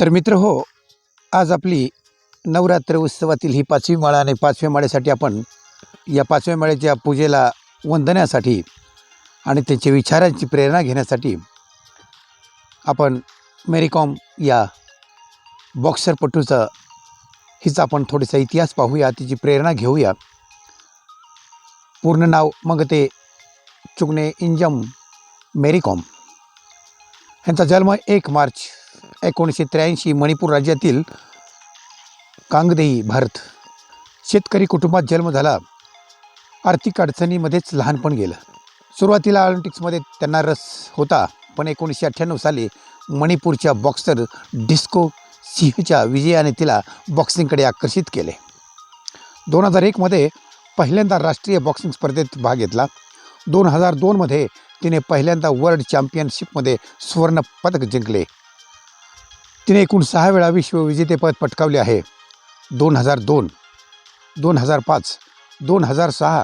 तर मित्र हो आज आपली नवरात्र उत्सवातील ही पाचवी माळा आणि पाचव्या माळ्यासाठी आपण या पाचव्या माळ्याच्या पूजेला वंदण्यासाठी आणि त्यांच्या विचारांची प्रेरणा घेण्यासाठी आपण मेरीकॉम या बॉक्सरपटूचा हिचा आपण थोडासा इतिहास पाहूया तिची प्रेरणा घेऊया. पूर्ण नाव मग ते चुगणे इंजम मेरीकॉम. ह्यांचा जन्म एक मार्च एकोणीसशे त्र्याऐंशी मणिपूर राज्यातील कांगदेई भारत. शेतकरी कुटुंबात जन्म झाला. आर्थिक अडचणीमध्येच लहानपण गेलं. सुरुवातीला ऑलिम्पिक्समध्ये त्यांना रस होता पण एकोणीसशे अठ्ठ्याण्णव साली मणिपूरच्या बॉक्सर डिस्को सिंहच्या विजयाने तिला बॉक्सिंगकडे आकर्षित केले. दोन हजार एकमध्ये पहिल्यांदा राष्ट्रीय बॉक्सिंग स्पर्धेत भाग घेतला. दोन हजार दोनमध्ये तिने पहिल्यांदा वर्ल्ड चॅम्पियनशिपमध्ये सुवर्ण पदक जिंकले. तिने एकूण सहा वेळा विश्वविजेतेपद पटकावले आहे. दोन हजार दोन दोन हजार पाच दोन हजार सहा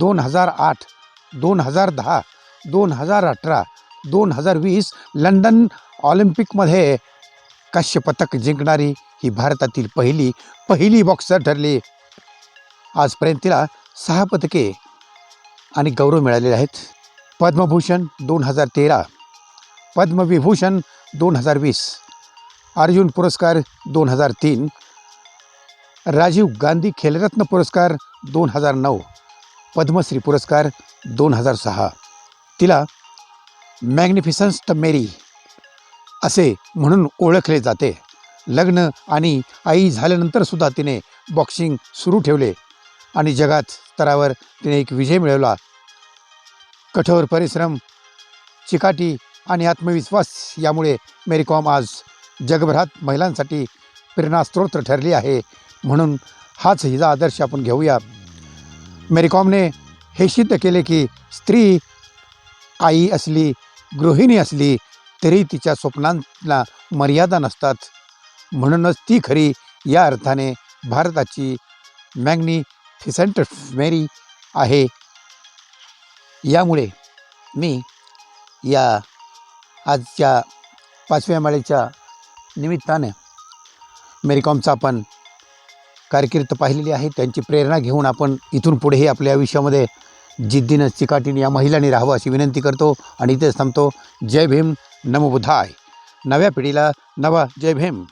दोन हजार आठ दोन हजार दहा दोन हजार अठरा दोन हजार वीस लंडन ऑलिम्पिकमध्ये काश्य जिंकणारी ही भारतातील पहिली पहिली बॉक्सर ठरली. आजपर्यंत तिला सहा पदके आणि गौरव मिळालेले आहेत. पद्मभूषण दोन हजार तेरा पद्मविभूषण दोन हजार वीस. अर्जुन पुरस्कार दोन हजार तीन राजीव गांधी खेलरत्न पुरस्कार दोन हजार नऊ पद्मश्री पुरस्कार दोन हजार सहा. तिला मॅग्निफिसन्स्ट मेरी असे म्हणून ओळखले जाते. लग्न आणि आई झाल्यानंतरसुद्धा तिने बॉक्सिंग सुरू ठेवले आणि जगात स्तरावर तिने एक विजय मिळवला. कठोर परिश्रम चिकाटी आणि आत्मविश्वास यामुळे मेरीकॉम आज जगभरात महिलांसाठी प्रेरणास्त्रोत ठरली आहे म्हणून हाच हिचा आदर्श आपण घेऊया. मेरीकॉमने हे सिद्ध केले की स्त्री आई असली गृहिणी असली तरी तिच्या स्वप्नांना मर्यादा नसतात. म्हणूनच ती खरी या अर्थाने भारताची मॅग्नी फिसेंट मेरी आहे. यामुळे मी या आजच्या पाचव्या माळेच्या निमित्ताने मेरीकॉमचा आपण कारकीर्द पाहिलेली आहे. त्यांची प्रेरणा घेऊन आपण इथून पुढेही आपल्या आयुष्यामध्ये जिद्दीनं चिकाटीने या महिलांनी राहावं अशी विनंती करतो आणि इथेच थांबतो. जय भीम नमोबुधाय नव्या पिढीला नवा जय भीम.